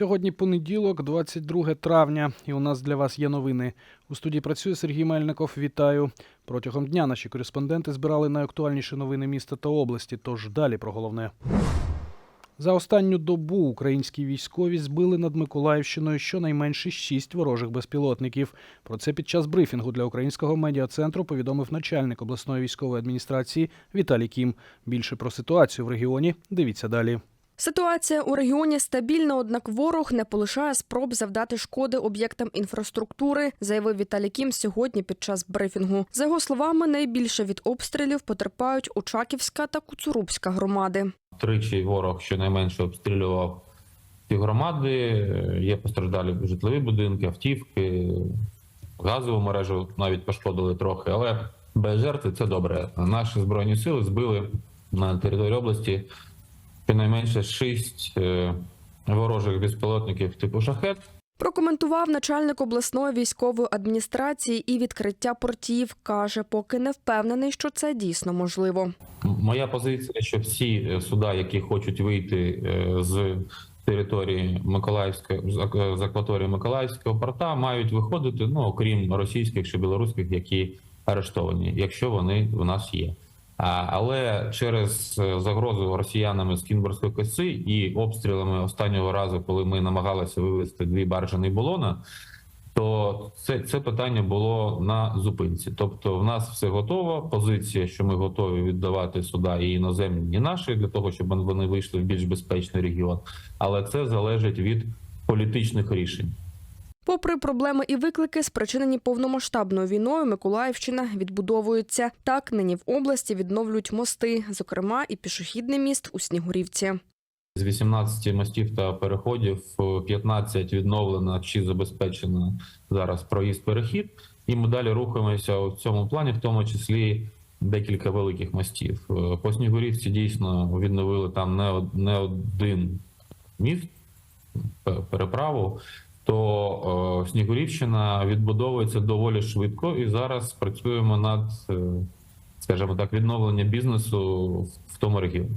Сьогодні понеділок, 22 травня, і у нас для вас є новини. У студії працює Сергій Мельников. Вітаю. Протягом дня наші кореспонденти збирали найактуальніші новини міста та області. Тож далі про головне. За останню добу українські військові збили над Миколаївщиною щонайменше шість ворожих безпілотників. Про це під час брифінгу для українського медіа-центру повідомив начальник обласної військової адміністрації Віталій Кім. Більше про ситуацію в регіоні дивіться далі. Ситуація у регіоні стабільна, однак ворог не полишає спроб завдати шкоди об'єктам інфраструктури, заявив Віталій Кім сьогодні під час брифінгу. За його словами, найбільше від обстрілів потерпають Очаківська та Куцурубська громади. Тричі ворог щонайменше обстрілював ці громади. Є постраждалі житлові будинки, автівки, газову мережу навіть пошкодили трохи, але без жертви це добре. Наші збройні сили збили на території області щонайменше шість е, ворожих безпілотників типу шахет. Прокоментував начальник обласної військової адміністрації і відкриття портів. каже, поки не впевнений, що це дійсно можливо. Моя позиція, що всі е, суда, які хочуть вийти е, з території Миколаївської з з акваторії Миколаївського порта, мають виходити, ну окрім російських чи білоруських, які арештовані, якщо вони в нас є. Але через е, загрозу росіянами з Кінбурзької коси і обстрілами останнього разу, коли ми намагалися вивезти дві баржі Нейболона, то це, це питання було на зупинці. Тобто, в нас все готово. Позиція, що ми готові віддавати суда і іноземні, наші для того, щоб вони вийшли в більш безпечний регіон. Але це залежить від політичних рішень. Попри проблеми і виклики, спричинені повномасштабною війною, Миколаївщина відбудовується. Так нині в області відновлюють мости, зокрема і пішохідний міст у Снігурівці. З 18 мостів та переходів е, 15 відновлено чи забезпечено зараз проїзд-перехід. І ми далі рухаємося у цьому плані, в тому числі декілька великих мостів. Е, По Снігурівці дійсно відновили там не, один міст, переправу. То е, Снігурівщина відбудовується доволі швидко, і зараз працюємо над, е, скажімо так, відновленням бізнесу в- в тому регіоні.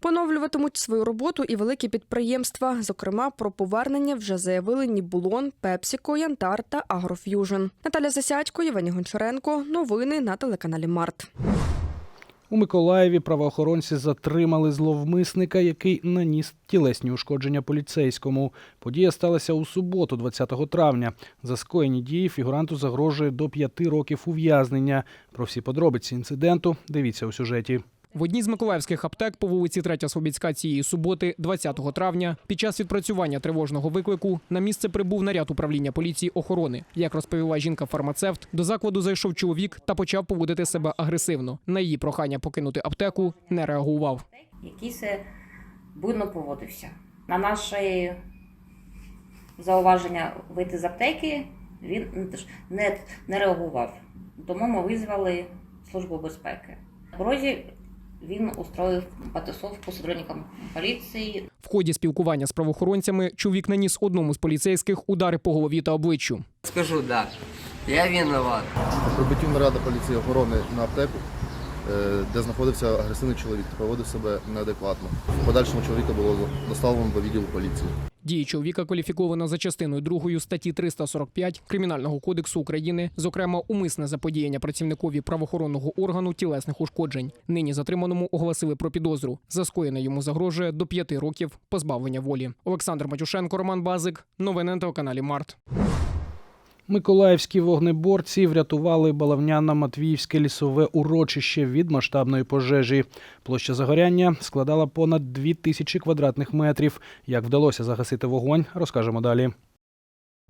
Поновлюватимуть свою роботу і великі підприємства. Зокрема, про повернення вже заявили Нібулон, Пепсіко, Янтар та Агроф'южн. Наталя Засядько, Євгеній Гончаренко. Новини на телеканалі Март. У Миколаєві правоохоронці затримали зловмисника, який наніс тілесні ушкодження поліцейському. Подія сталася у суботу, 20 травня. За скоєні дії фігуранту загрожує до п'яти років ув'язнення. Про всі подробиці інциденту дивіться у сюжеті. В одній з миколаївських аптек по вулиці 3 Слобідська цієї суботи, 20 травня, під час відпрацювання тривожного виклику на місце прибув наряд управління поліції охорони. Як розповіла жінка-фармацевт, до закладу зайшов чоловік та почав поводити себе агресивно. На її прохання покинути аптеку не реагував. який се буйно поводився. На наше зауваження вийти з аптеки він не, не реагував. Тому ми визвали Службу безпеки. Порозі він устроїв потасовку з сотрудником поліції. В ході спілкування з правоохоронцями чоловік наніс одному з поліцейських удари по голові та обличчю. Скажу, да. Я виноват. Прибиттю наряду поліції охорони на аптеку, де знаходився агресивний чоловік та поводив себе неадекватно. В подальшому чоловіка було доставлено до відділу поліції. Дії чоловіка кваліфіковано за частиною 2 статті 345 Кримінального кодексу України, зокрема умисне заподіяння працівникові правоохоронного органу тілесних ушкоджень. Нині затриманому оголосили про підозру. За скоєне йому загрожує до 5 років позбавлення волі. Олександр Матюшенко, Роман Базик. Новини на телеканалі Март. Миколаївські вогнеборці врятували Балавняно-Матвіївське лісове урочище від масштабної пожежі. Площа загоряння складала понад дві тисячі квадратних метрів. Як вдалося загасити вогонь, розкажемо далі.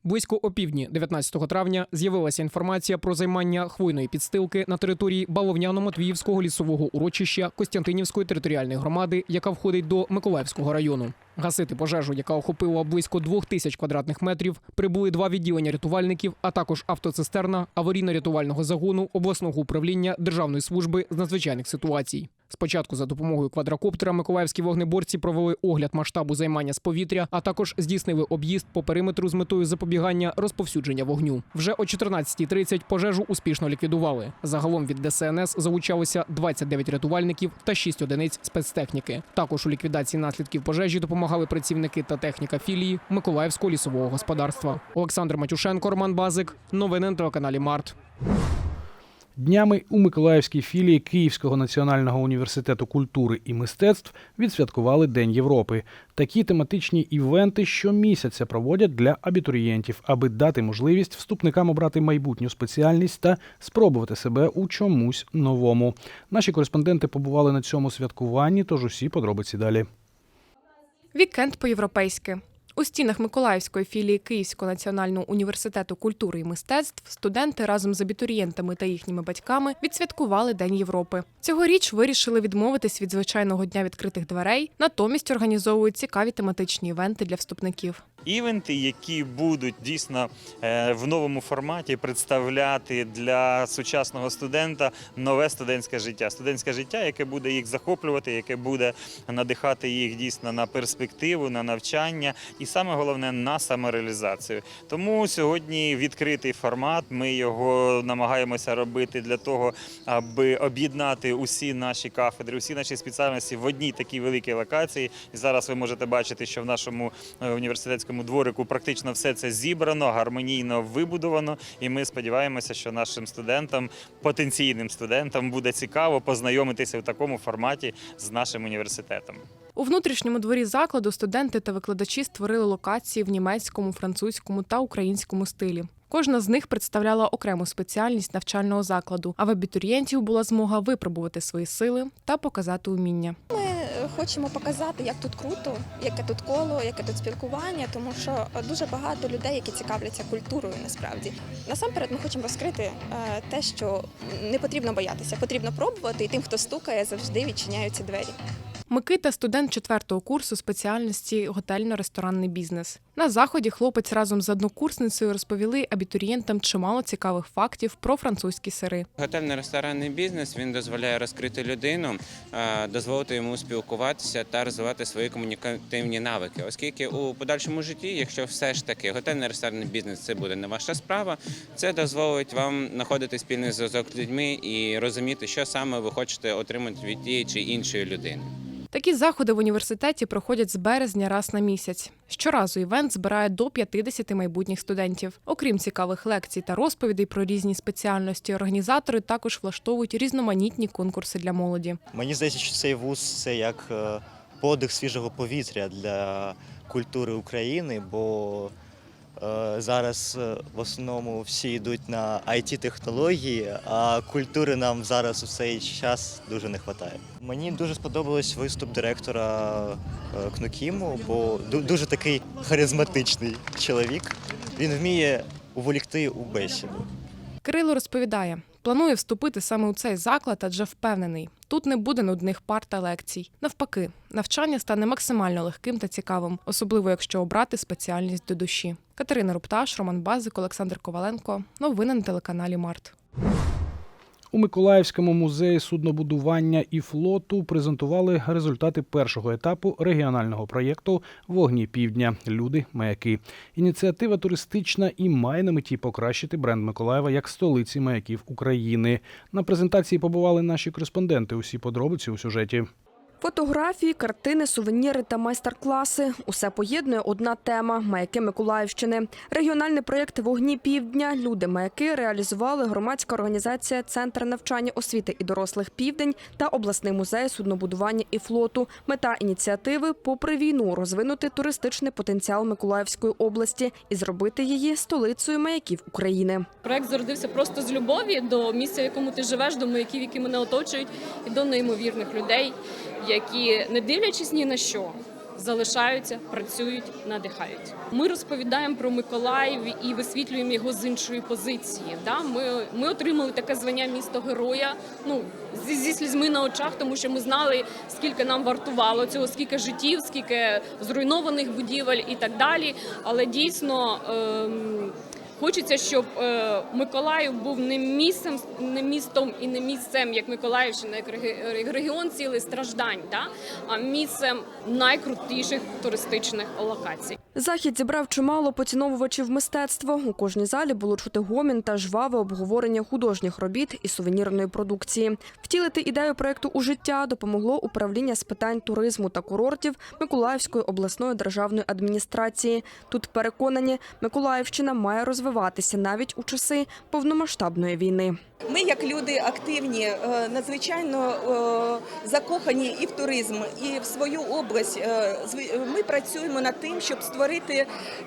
Близько опівдні 19 травня з'явилася інформація про займання хвойної підстилки на території Баловняно-Матвіївського лісового урочища Костянтинівської територіальної громади, яка входить до Миколаївського району. Гасити пожежу, яка охопила близько двох тисяч квадратних метрів, прибули два відділення рятувальників, а також автоцистерна аварійно-рятувального загону обласного управління Державної служби з надзвичайних ситуацій. Спочатку за допомогою квадрокоптера миколаївські вогнеборці провели огляд масштабу займання з повітря, а також здійснили об'їзд по периметру з метою запобігання розповсюдження вогню. Вже о 14.30 пожежу успішно ліквідували. Загалом від ДСНС залучалося 29 рятувальників та 6 одиниць спецтехніки. Також у ліквідації наслідків пожежі допомагали працівники та техніка філії Миколаївського лісового господарства. Олександр Матюшенко, Роман Базик. Новини на телеканалі Март. Днями у Миколаївській філії Київського національного університету культури і мистецтв відсвяткували День Європи. Такі тематичні івенти щомісяця проводять для абітурієнтів, аби дати можливість вступникам обрати майбутню спеціальність та спробувати себе у чомусь новому. Наші кореспонденти побували на цьому святкуванні, тож усі подробиці далі. Вікенд по-європейськи. У стінах Миколаївської філії Київського національного університету культури і мистецтв студенти разом з абітурієнтами та їхніми батьками відсвяткували День Європи. Цьогоріч вирішили відмовитись від звичайного дня відкритих дверей, натомість організовують цікаві тематичні івенти для вступників. Івенти, які будуть дійсно е, в новому форматі представляти для сучасного студента нове студентське життя. Студентське життя, яке буде їх захоплювати, яке буде надихати їх дійсно на перспективу, на навчання і саме головне на самореалізацію. Тому сьогодні відкритий формат. Ми його намагаємося робити для того, аби об'єднати усі наші кафедри, усі наші спеціальності в одній такій великій локації. І зараз ви можете бачити, що в нашому е, університетському дворику практично все це зібрано, гармонійно вибудовано. І ми сподіваємося, що нашим студентам, потенційним студентам, буде цікаво познайомитися в такому форматі з нашим університетом. У внутрішньому дворі закладу студенти та викладачі створили локації в німецькому, французькому та українському стилі. Кожна з них представляла окрему спеціальність навчального закладу, а в абітурієнтів була змога випробувати свої сили та показати уміння. Ми хочемо показати, як тут круто, яке тут коло, яке тут спілкування, тому що дуже багато людей, які цікавляться культурою, насправді. Насамперед, ми хочемо розкрити е, те, що не потрібно боятися, потрібно пробувати, і тим, хто стукає, завжди відчиняються двері. Микита студент четвертого курсу спеціальності готельно-ресторанний бізнес. На заході хлопець разом з однокурсницею розповіли абітурієнтам чимало цікавих фактів про французькі сири. Готельно-ресторанний бізнес він дозволяє розкрити людину, дозволити йому спілкуватися та розвивати свої комунікативні навики. Оскільки у подальшому житті, якщо все ж таки готельно-ресторанний бізнес це буде не ваша справа, це дозволить вам знаходити спільний зв'язок з людьми і розуміти, що саме ви хочете отримати від тієї чи іншої людини. Такі заходи в університеті проходять з березня раз на місяць. Щоразу івент збирає до 50 майбутніх студентів. Окрім цікавих лекцій та розповідей про різні спеціальності, організатори також влаштовують різноманітні конкурси для молоді. Мені здається, що цей вуз це як е, подих свіжого повітря для культури України, бо зараз е, в основному всі йдуть на it технології а культури нам зараз у цей час дуже не вистачає. Мені дуже сподобався виступ директора е, Кнукіму, бо дуже такий харизматичний чоловік. Він вміє уволікти у бесіду. Кирило розповідає, планує вступити саме у цей заклад, адже впевнений, тут не буде нудних пар та лекцій. Навпаки, навчання стане максимально легким та цікавим, особливо якщо обрати спеціальність до душі. Катерина Рупташ, Роман Базик, Олександр Коваленко. Новини на телеканалі Март. У Миколаївському музеї суднобудування і флоту презентували результати першого етапу регіонального проєкту Вогні Півдня. Люди маяки. Ініціатива туристична і має на меті покращити бренд Миколаєва як столиці маяків України. На презентації побували наші кореспонденти. Усі подробиці у сюжеті. Фотографії, картини, сувеніри та майстер-класи – усе поєднує одна тема – маяки Миколаївщини. Регіональний проєкт «Вогні півдня» «Люди-маяки» реалізували громадська організація «Центр навчання освіти і дорослих Південь» та обласний музей суднобудування і флоту. Мета ініціативи – попри війну розвинути туристичний потенціал Миколаївської області і зробити її столицею маяків України. Проект зародився просто з любові до місця, в якому ти живеш, до маяків, які мене оточують, і до неймовірних людей, які, не дивлячись ні на що, залишаються, працюють, надихають. Ми розповідаємо про Миколаїв і висвітлюємо його з іншої позиції. Да? Ми, ми отримали таке звання місто героя. Ну зі, зі слізьми на очах, тому що ми знали, скільки нам вартувало цього, скільки життів, скільки зруйнованих будівель і так далі. Але дійсно. Ем, Хочеться, щоб е, Миколаїв був не місцем, не містом і не місцем, як Миколаївщина, як регіон цілий страждань, да? а місцем найкрутіших туристичних локацій. Захід зібрав чимало поціновувачів мистецтва. У кожній залі було чути гомін та жваве обговорення художніх робіт і сувенірної продукції. Втілити ідею проекту у життя допомогло управління з питань туризму та курортів Миколаївської обласної державної адміністрації. Тут переконані, Миколаївщина має розвиватися навіть у часи повномасштабної війни. Ми, як люди активні, е, надзвичайно е, закохані і в туризм, і в свою область. Е, Ми працюємо над тим, щоб створити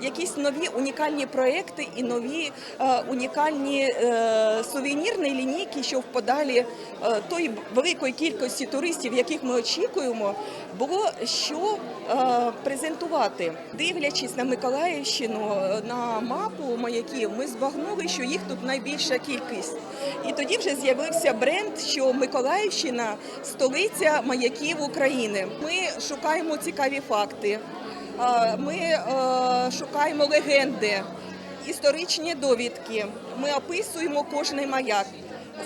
якісь нові унікальні проекти і нові е, унікальні е, сувенірні лінійки, що вподалі е, тої великої кількості туристів, яких ми очікуємо, було що презентувати. Дивлячись на Миколаївщину, на мапу маяків, ми збагнули, що їх тут найбільша кількість. І тоді вже з'явився бренд, що Миколаївщина столиця маяків України. Ми шукаємо цікаві факти, ми е, шукаємо легенди, історичні довідки. Ми описуємо кожний маяк.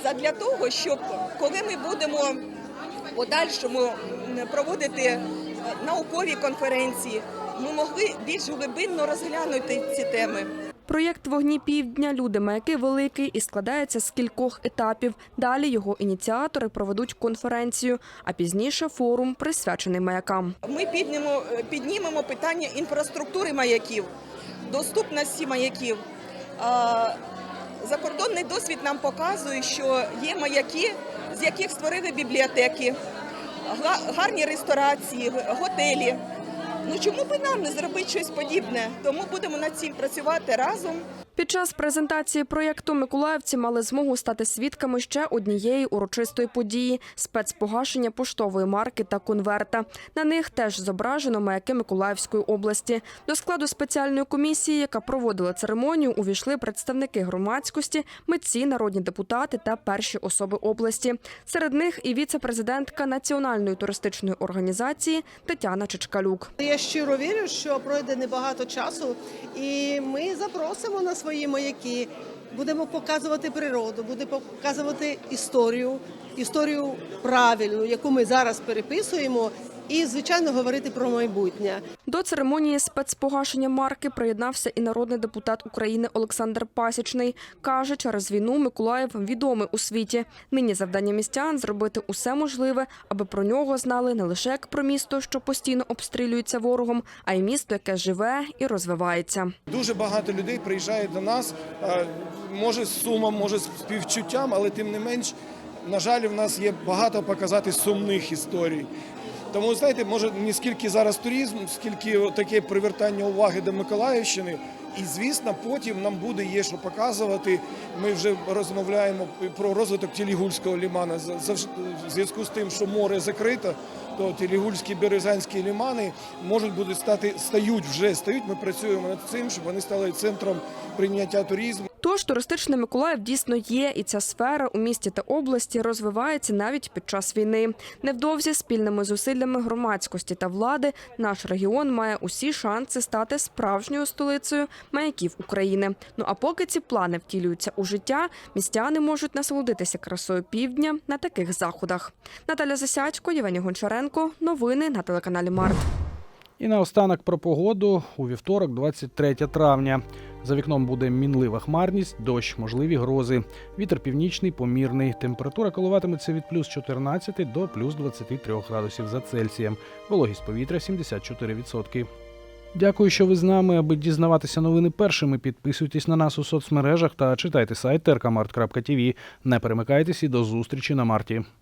Задля того, щоб коли ми будемо в подальшому проводити е, наукові конференції, ми могли більш глибинно розглянути ці теми. Проєкт Вогні півдня люди маяки великий і складається з кількох етапів. Далі його ініціатори проведуть конференцію, а пізніше форум присвячений маякам. Ми піднімемо, піднімемо питання інфраструктури маяків, доступності маяків. Закордонний досвід нам показує, що є маяки, з яких створили бібліотеки, гарні ресторації, готелі. Ну чому би нам не зробити щось подібне? Тому будемо над цим працювати разом. Під час презентації проєкту миколаївці мали змогу стати свідками ще однієї урочистої події спецпогашення поштової марки та конверта. На них теж зображено маяки Миколаївської області. До складу спеціальної комісії, яка проводила церемонію, увійшли представники громадськості, митці, народні депутати та перші особи області. Серед них і віце-президентка Національної туристичної організації Тетяна Чичкалюк. Я щиро вірю, що пройде небагато часу, і ми запросимо на свої маяки. Будемо показувати природу, будемо показувати історію, історію правильну, яку ми зараз переписуємо, і звичайно говорити про майбутнє. До церемонії спецпогашення марки приєднався і народний депутат України Олександр Пасічний. Каже, через війну Миколаїв відомий у світі. Нині завдання містян зробити усе можливе, аби про нього знали не лише як про місто, що постійно обстрілюється ворогом, а й місто, яке живе і розвивається. Дуже багато людей приїжджає до нас, може з сумом, може з співчуттям, але тим не менш, на жаль, в нас є багато показати сумних історій. Тому, знаєте, може не скільки зараз туризм, скільки таке привертання уваги до Миколаївщини. І звісно, потім нам буде є що показувати. Ми вже розмовляємо про розвиток Тілігульського лімана. В зв'язку з тим, що море закрито, то Тілігульські березанські лімани можуть бути стати стають вже стають. Ми працюємо над цим, щоб вони стали центром прийняття туризму. Тож туристичний Миколаїв дійсно є, і ця сфера у місті та області розвивається навіть під час війни. Невдовзі спільними зусиллями громадськості та влади наш регіон має усі шанси стати справжньою столицею маяків України. Ну а поки ці плани втілюються у життя, містяни можуть насолодитися красою півдня на таких заходах. Наталя Засядько, Євгеній Гончаренко. Новини на телеканалі Март. І наостанок про погоду у вівторок, 23 травня. За вікном буде мінлива хмарність, дощ, можливі грози. Вітер північний, помірний. Температура коливатиметься від плюс 14 до плюс 23 градусів за Цельсієм. Вологість повітря 74%. Дякую, що ви з нами. Аби дізнаватися новини першими, підписуйтесь на нас у соцмережах та читайте сайт rkmart.tv. Не перемикайтесь і до зустрічі на марті.